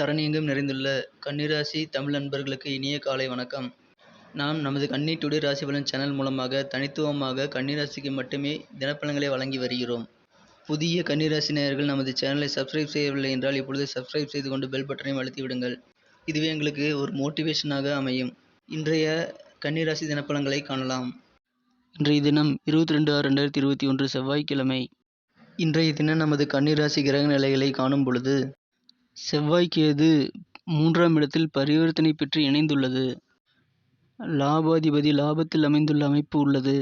தரணியெங்கும் நிறைந்துள்ள கன்னிராசி தமிழ் நண்பர்களுக்கு இனிய காலை வணக்கம். நாம் நமது கன்னி டுடே ராசி பலன் சேனல் மூலமாக தனித்துவமாக கன்னிராசிக்கு மட்டுமே தினப்பலன்களை வழங்கி வருகிறோம். புதிய கன்னிராசி நேயர்கள் நமது சேனலை சப்ஸ்கிரைப் செய்யவில்லை என்றால் இப்பொழுது சப்ஸ்கிரைப் செய்து கொண்டு பெல் பட்டனையும் அழுத்தி விடுங்கள். இதுவே எங்களுக்கு ஒரு மோட்டிவேஷனாக அமையும். இன்றைய கன்னிராசி தினப்பலன்களை காணலாம். இன்றைய தினம் இருபத்தி ரெண்டு ஆறு ரெண்டாயிரத்தி இருபத்தி ஒன்று செவ்வாய்க்கிழமை. இன்றைய தினம் நமது கன்னிராசி கிரக நிலைகளை காணும் பொழுது செவ்வாய் கேது மூன்றாம் இடத்தில் பரிவர்த்தனை பெற்று இணைந்துள்ளது? லாபாதிபதி லாபத்தில் அமைந்துள்ள அமைப்பு உள்ளது.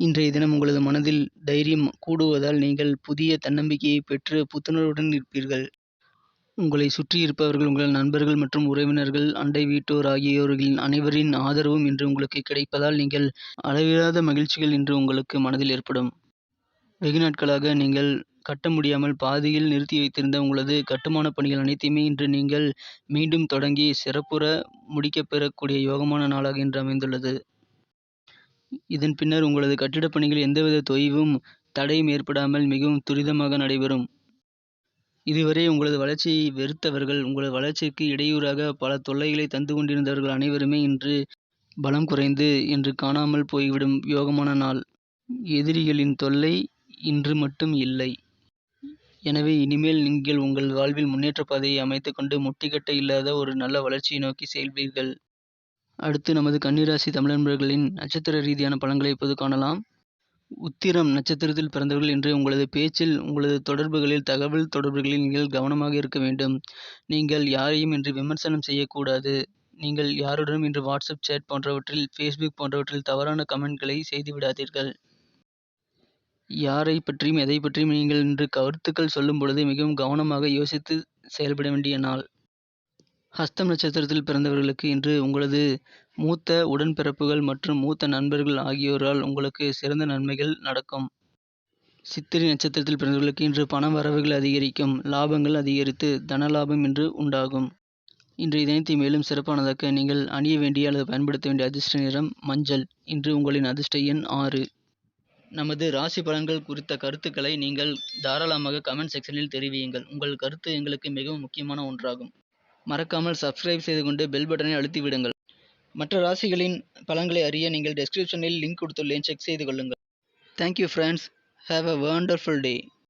இன்றைய தினம் உங்களது மனதில் தைரியம் கூடுவதால் நீங்கள் புதிய தன்னம்பிக்கையை பெற்று புத்துணர்வுடன் இருப்பீர்கள். உங்களை சுற்றி இருப்பவர்கள் உங்கள் நண்பர்கள் மற்றும் உறவினர்கள் அண்டை வீட்டோர் ஆகியோர்களின் அனைவரின் ஆதரவும் இன்று உங்களுக்கு கிடைப்பதால் நீங்கள் அளவிலாத மகிழ்ச்சிகள் இன்று உங்களுக்கு மனதில் ஏற்படும். வெகு நாட்களாக நீங்கள் கட்ட முடியாமல் பாதியில் நிறுத்தி வைத்திருந்த உங்களது கட்டுமான பணிகள் அனைத்தையுமே இன்று நீங்கள் மீண்டும் தொடங்கி சிறப்புற முடிக்கப் பெறக்கூடிய யோகமான நாளாக இன்று அமைந்துள்ளது. இதன் பின்னர் உங்களது கட்டிடப் பணிகள் எந்தவித தொய்வும் தடையும் ஏற்படாமல் மிகவும் துரிதமாக நடைபெறும். இதுவரை உங்களது வளர்ச்சியை வெறுத்தவர்கள் உங்களது வளர்ச்சிக்கு இடையூறாக பல தொல்லைகளை தந்து கொண்டிருந்தவர்கள் அனைவருமே இன்று பலம் குறைந்து இன்று காணாமல் போய்விடும் யோகமான நாள். எதிரிகளின் தொல்லை இன்று மட்டும் இல்லை. எனவே இனிமேல் நீங்கள் உங்கள் வாழ்வில் முன்னேற்ற பாதையை அமைத்துக்கொண்டு முட்டிக்கட்டை இல்லாத ஒரு நல்ல வளர்ச்சியை நோக்கி செல்வீர்கள். அடுத்து நமது கன்னிராசி தமிழன்பர்களின் நட்சத்திர ரீதியான பலன்களை இப்போது காணலாம். உத்திரம் நட்சத்திரத்தில் பிறந்தவர்கள் இன்று உங்களது பேச்சில் உங்களது தொடர்புகளில் தகவல் தொடர்புகளில் நீங்கள் கவனமாக இருக்க வேண்டும். நீங்கள் யாரையும் இன்று விமர்சனம் செய்யக்கூடாது. நீங்கள் யாருடனும் இன்று வாட்ஸ்அப் சேட் போன்றவற்றில் ஃபேஸ்புக் போன்றவற்றில் தவறான கமெண்ட்களை செய்து விடாதீர்கள் யாரை பற்றியும் எதை பற்றியும் நீங்கள் இன்று கருத்துக்கள் சொல்லும் பொழுது மிகவும் கவனமாக யோசித்து செயல்பட வேண்டிய நாள். ஹஸ்தம் நட்சத்திரத்தில் பிறந்தவர்களுக்கு இன்று உங்களது மூத்த உடன்பிறப்புகள் மற்றும் மூத்த நண்பர்கள் ஆகியோரால் உங்களுக்கு சிறந்த நன்மைகள் நடக்கும். சித்திரை நட்சத்திரத்தில் பிறந்தவர்களுக்கு இன்று பண வரவுகள் அதிகரிக்கும் லாபங்கள் அதிகரித்து தன லாபம் இன்று உண்டாகும். இன்று தினத்தை மேலும் சிறப்பானதாக்க நீங்கள் அணிய வேண்டிய அல்லது பயன்படுத்த வேண்டிய அதிர்ஷ்ட நிறம் மஞ்சள். இன்று உங்களின் அதிர்ஷ்ட எண் ஆறு. நமது ராசி பலன்கள் குறித்த கருத்துக்களை நீங்கள் தாராளமாக கமெண்ட் செக்ஷனில் தெரிவியுங்கள். உங்கள் கருத்து எங்களுக்கு மிகவும் முக்கியமான ஒன்றாகும். மறக்காமல் சப்ஸ்கிரைப் செய்து கொண்டு பெல் பட்டனை அழுத்தி விடுங்கள். மற்ற ராசிகளின் பலன்களை அறிய நீங்கள் டெஸ்கிரிப்ஷனில் லிங்க் கொடுத்துள்ளேன். செக் செய்து கொள்ளுங்கள். Thank you friends have a wonderful day